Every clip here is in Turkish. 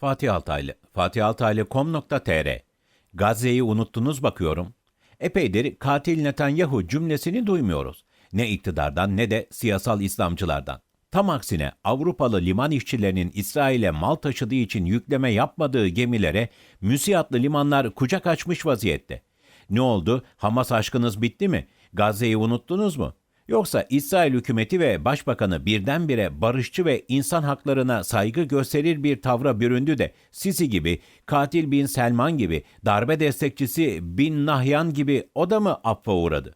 Fatih Altaylı, fatihaltaylı.com.tr Gazze'yi unuttunuz bakıyorum. Epeydir katil Netanyahu cümlesini duymuyoruz. Ne iktidardan ne de siyasal İslamcılardan. Tam aksine Avrupalı liman işçilerinin İsrail'e mal taşıdığı için yükleme yapmadığı gemilere müsiyatlı limanlar kucak açmış vaziyette. Ne oldu? Hamas aşkınız bitti mi? Gazze'yi unuttunuz mu? Yoksa İsrail hükümeti ve başbakanı birdenbire barışçı ve insan haklarına saygı gösterir bir tavra büründü de Sisi gibi, katil bin Selman gibi, darbe destekçisi bin Nahyan gibi o da mı affa uğradı?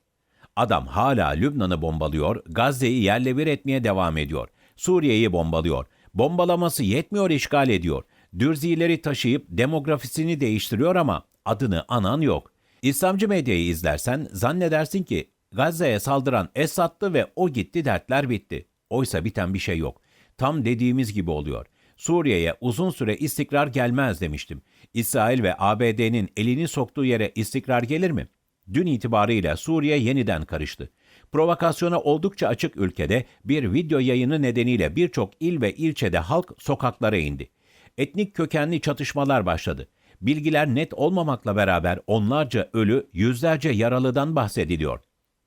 Adam hala Lübnan'ı bombalıyor, Gazze'yi yerle bir etmeye devam ediyor. Suriye'yi bombalıyor. Bombalaması yetmiyor işgal ediyor. Dürzileri taşıyıp demografisini değiştiriyor ama adını anan yok. İslamcı medyayı izlersen zannedersin ki Gazze'ye saldıran Esad'tı ve o gitti dertler bitti. Oysa biten bir şey yok. Tam dediğimiz gibi oluyor. Suriye'ye uzun süre istikrar gelmez demiştim. İsrail ve ABD'nin elini soktuğu yere istikrar gelir mi? Dün itibarıyla Suriye yeniden karıştı. Provokasyona oldukça açık ülkede bir video yayını nedeniyle birçok il ve ilçede halk sokaklara indi. Etnik kökenli çatışmalar başladı. Bilgiler net olmamakla beraber onlarca ölü, yüzlerce yaralıdan bahsediliyor.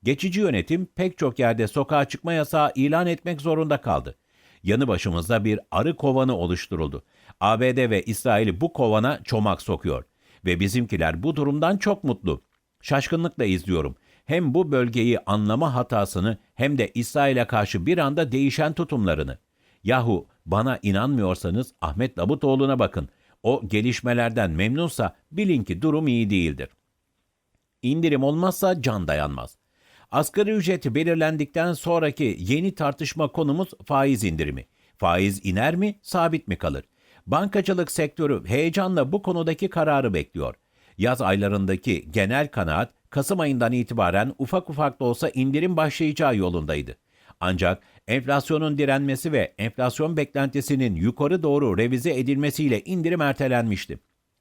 Geçici yönetim pek çok yerde sokağa çıkma yasağı ilan etmek zorunda kaldı. Yanı başımızda bir arı kovanı oluşturuldu. ABD ve İsrail bu kovana çomak sokuyor. Ve bizimkiler bu durumdan çok mutlu. Şaşkınlıkla izliyorum. Hem bu bölgeyi anlama hatasını hem de İsrail'e karşı bir anda değişen tutumlarını. Yahu bana inanmıyorsanız Ahmet Davutoğlu'na bakın. O gelişmelerden memnunsa bilin ki durum iyi değildir. İndirim olmazsa can dayanmaz. Asgari ücreti belirlendikten sonraki yeni tartışma konumuz faiz indirimi. Faiz iner mi, sabit mi kalır? Bankacılık sektörü heyecanla bu konudaki kararı bekliyor. Yaz aylarındaki genel kanaat Kasım ayından itibaren ufak ufak da olsa indirim başlayacağı yolundaydı. Ancak enflasyonun direnmesi ve enflasyon beklentisinin yukarı doğru revize edilmesiyle indirim ertelenmişti.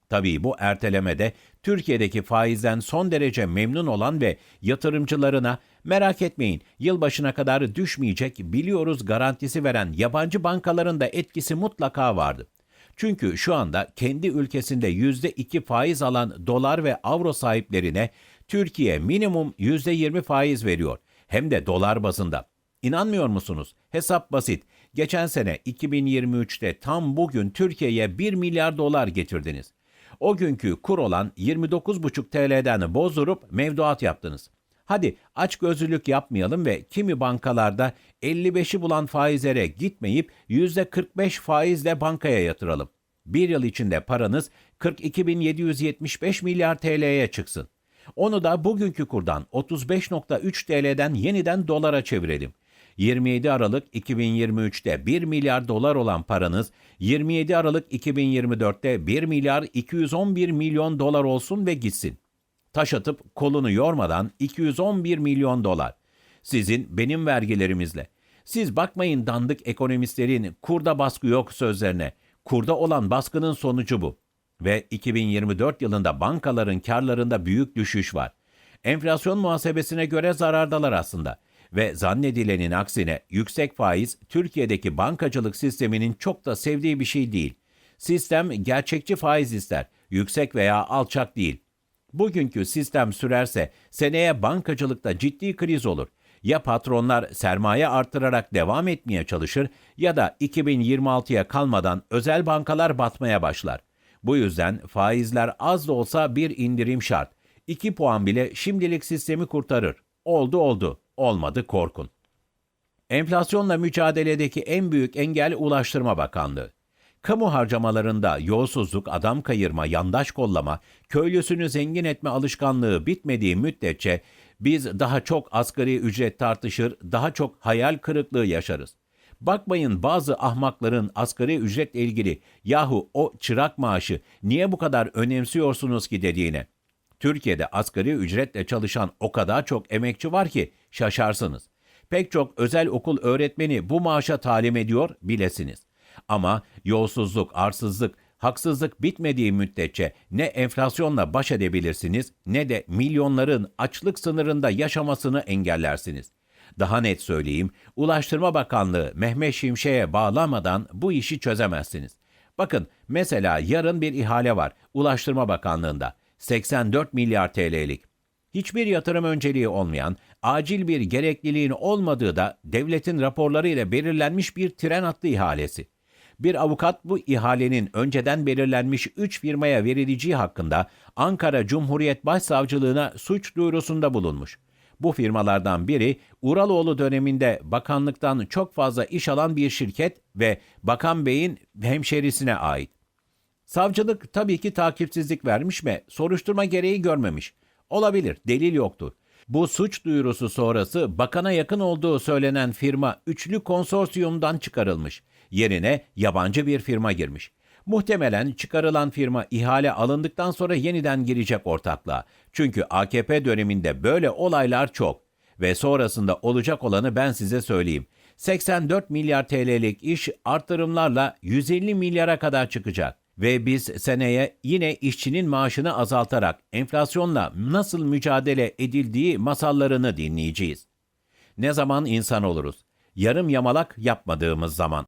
Tabii bu ertelemede Türkiye'deki faizden son derece memnun olan ve yatırımcılarına merak etmeyin yılbaşına kadar düşmeyecek biliyoruz garantisi veren yabancı bankaların da etkisi mutlaka vardı. Çünkü şu anda kendi ülkesinde %2 faiz alan dolar ve avro sahiplerine Türkiye minimum %20 faiz veriyor. Hem de dolar bazında. İnanmıyor musunuz? Hesap basit. Geçen sene 2023'te tam bugün Türkiye'ye 1 milyar dolar getirdiniz. O günkü kur olan 29,5 TL'den bozdurup mevduat yaptınız. Hadi aç gözlülük yapmayalım ve kimi bankalarda 55'i bulan faizlere gitmeyip %45 faizle bankaya yatıralım. Bir yıl içinde paranız 42.775 milyar TL'ye çıksın. Onu da bugünkü kurdan 35.3 TL'den yeniden dolara çevirelim. 27 Aralık 2023'te 1 milyar dolar olan paranız 27 Aralık 2024'te 1 milyar 211 milyon dolar olsun ve gitsin. Taş atıp kolunu yormadan 211 milyon dolar. Sizin benim vergilerimizle. Siz bakmayın dandık ekonomistlerin kurda baskı yok sözlerine. Kurda olan baskının sonucu bu. Ve 2024 yılında bankaların karlarında büyük düşüş var. Enflasyon muhasebesine göre zarardalar aslında ve zannedilenin aksine yüksek faiz Türkiye'deki bankacılık sisteminin çok da sevdiği bir şey değil. Sistem gerçekçi faiz ister, yüksek veya alçak değil. Bugünkü sistem sürerse seneye bankacılıkta ciddi kriz olur. Ya patronlar sermaye artırarak devam etmeye çalışır ya da 2026'ya kalmadan özel bankalar batmaya başlar. Bu yüzden faizler az da olsa bir indirim şart. 2 puan bile şimdilik sistemi kurtarır. Oldu oldu, olmadı korkun. Enflasyonla mücadeledeki en büyük engel Ulaştırma Bakanlığı. Kamu harcamalarında yolsuzluk, adam kayırma, yandaş kollama, köylüsünü zengin etme alışkanlığı bitmediği müddetçe biz daha çok asgari ücret tartışır, daha çok hayal kırıklığı yaşarız. Bakmayın bazı ahmakların asgari ücretle ilgili yahu o çırak maaşı niye bu kadar önemsiyorsunuz ki dediğine. Türkiye'de asgari ücretle çalışan o kadar çok emekçi var ki şaşarsınız. Pek çok özel okul öğretmeni bu maaşa talim ediyor bilesiniz. Ama yolsuzluk, arsızlık, haksızlık bitmediği müddetçe ne enflasyonla baş edebilirsiniz ne de milyonların açlık sınırında yaşamasını engellersiniz. Daha net söyleyeyim, Ulaştırma Bakanlığı Mehmet Şimşek'e bağlamadan bu işi çözemezsiniz. Bakın mesela yarın bir ihale var Ulaştırma Bakanlığı'nda. 84 milyar TL'lik. Hiçbir yatırım önceliği olmayan, acil bir gerekliliğin olmadığı da devletin raporları ile belirlenmiş bir tren hattı ihalesi. Bir avukat bu ihalenin önceden belirlenmiş 3 firmaya verileceği hakkında Ankara Cumhuriyet Başsavcılığına suç duyurusunda bulunmuş. Bu firmalardan biri Uraloğlu döneminde bakanlıktan çok fazla iş alan bir şirket ve Bakan Bey'in hemşerisine ait. Savcılık tabii ki takipsizlik vermiş ve soruşturma gereği görmemiş. Olabilir, delil yoktu. Bu suç duyurusu sonrası bakana yakın olduğu söylenen firma üçlü konsorsiyumdan çıkarılmış. Yerine yabancı bir firma girmiş. Muhtemelen çıkarılan firma ihale alındıktan sonra yeniden girecek ortaklığa. Çünkü AKP döneminde böyle olaylar çok. Ve sonrasında olacak olanı ben size söyleyeyim. 84 milyar TL'lik iş artırımlarla 150 milyara kadar çıkacak. Ve biz seneye yine işçinin maaşını azaltarak enflasyonla nasıl mücadele edildiği masallarını dinleyeceğiz. Ne zaman insan oluruz? Yarım yamalak yapmadığımız zaman.